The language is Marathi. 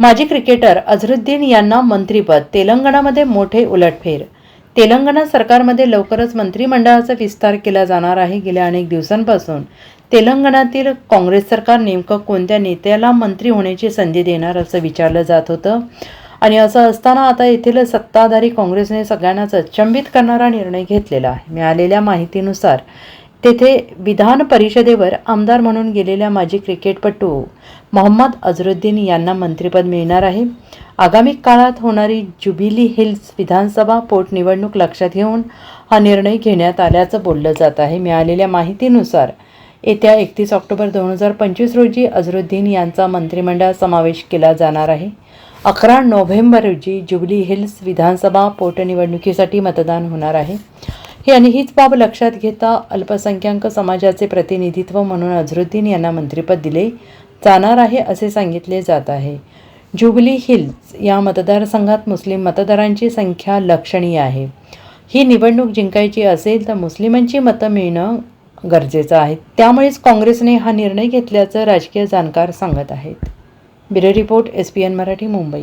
माजी क्रिकेटर अझरुद्दीन यांना मंत्रीपद तेलंगणामध्ये मोठे उलटफेर. तेलंगणा सरकारमध्ये लवकरच मंत्रिमंडळाचा विस्तार केला जाणार आहे. गेल्या अनेक दिवसांपासून तेलंगणातील काँग्रेस सरकार नेमकं कोणत्या नेत्याला मंत्री होण्याची संधी देणार असं विचारलं जात होतं. आणि असं असताना आता येथील सत्ताधारी काँग्रेसने सगळ्यांनाच अचंबित करणारा निर्णय घेतलेला आहे. मिळालेल्या माहितीनुसार तेथे विधान परिषदेवर आमदार म्हणून गेलेल्या माजी क्रिकेटपटू मोहम्मद अझरुद्दीन यांना मंत्रिपद मिळणार आहे. आगामी काळात होणारी जुबिली हिल्स विधानसभा पोटनिवडणूक लक्षात घेऊन हा निर्णय घेण्यात आल्याचं बोललं जात आहे. मिळालेल्या माहितीनुसार येत्या एकतीस ऑक्टोबर दोन हजार पंचवीस रोजी अझरुद्दीन यांचा मंत्रिमंडळात समावेश केला जाणार आहे. अकरा नोव्हेंबर रोजी जुबली हिल्स विधानसभा पोटनिवडणुकीसाठी मतदान होणार आहे. ही आणि हीच बाब लक्षात घेता अल्पसंख्याक समाजाचे प्रतिनिधित्व म्हणून अझरुद्दीन यांना मंत्रिपद दिले जाणार आहे असे सांगितले जात आहे. जुबली हिल्स या मतदारसंघात मुस्लिम मतदारांची संख्या लक्षणीय आहे. ही निवडणूक जिंकायची असेल तर मुस्लिमांची मतं मिळणं गरजेचं आहे. त्यामुळेच काँग्रेसने हा निर्णय घेतल्याचं राजकीय जाणकार सांगत आहेत. Bureau report S P N Marathi Mumbai.